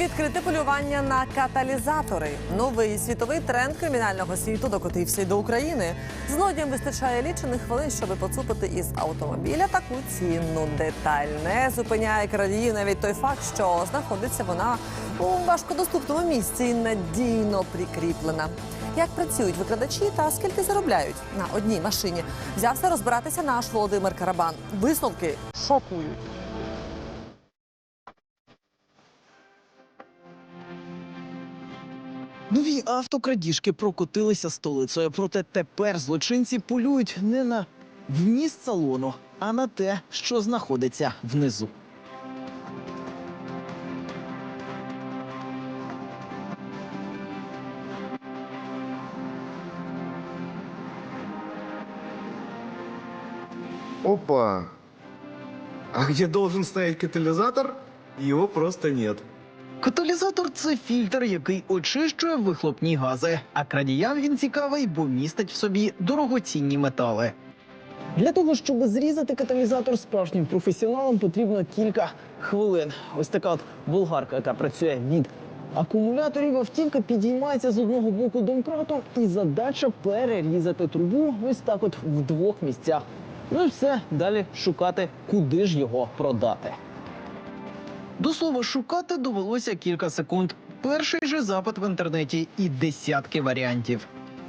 Відкрите полювання на каталізатори. Новий світовий тренд кримінального світу докотився й до України. Злодіям вистачає лічених хвилин, щоб поцупити із автомобіля таку цінну деталь. Не зупиняє крадіїв навіть той факт, що знаходиться вона у важкодоступному місці і надійно прикріплена. Як працюють викрадачі та скільки заробляють на одній машині? Взявся розбиратися наш Володимир Карабан. Висновки шокують. Нові автокрадіжки прокотилися столицею, проте тепер злочинці полюють не на вміст салону, а на те, що знаходиться внизу. Опа! А где должен стоять катализатор? Его просто нет. Каталізатор це фільтр, який очищує вихлопні гази. А крадіям він цікавий, бо містить в собі дорогоцінні метали. Для того, щоб зрізати каталізатор справжнім професіоналам, потрібно кілька хвилин. Ось така от болгарка, яка працює від акумуляторів. Автівка підіймається з одного боку домкратом, і задача перерізати трубу ось так, от в двох місцях. Ну і все, далі шукати, куди ж його продати. До слова, шукати довелося кілька секунд. Перший же запит в інтернеті і десятки варіантів.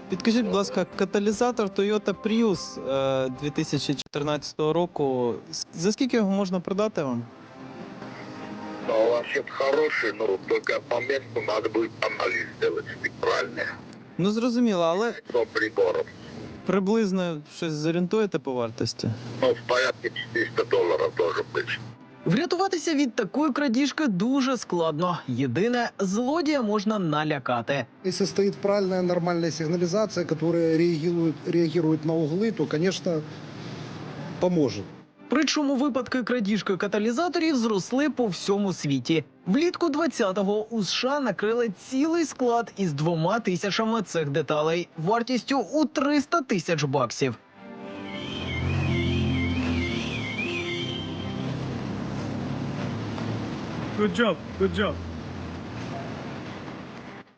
Підкажіть, будь ласка, каталізатор Toyota Prius е, 2014 року. За скільки його можна продати вам? Да, вообще хороший, но только по месту надо будет анализ сделать спектральный. Ну зрозуміло, але До приборов. приблизно щось зорієнтуєте по вартості? Ну, в порядке 400 долларов должен быть. Врятуватися від такої крадіжки дуже складно. Єдине, злодія можна налякати. Если стоит правильная нормальная сигнализация, которая реагирует, реагирует на углы, то, конечно, поможет. Причому випадки крадіжки каталізаторів зросли по всьому світі. Влітку 20-го у США накрили цілий склад із двома тисячами цих деталей вартістю у 300 тисяч баксів. Good job, good job.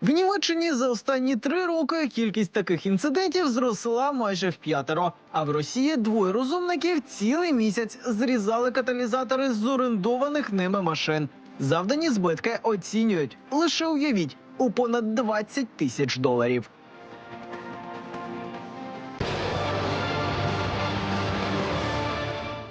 В Німеччині за останні три роки кількість таких інцидентів зросла майже в п'ятеро. А в Росії двоє розумників цілий місяць зрізали каталізатори з орендованих ними машин. Завдані збитки оцінюють лише уявіть у понад 20 тисяч доларів.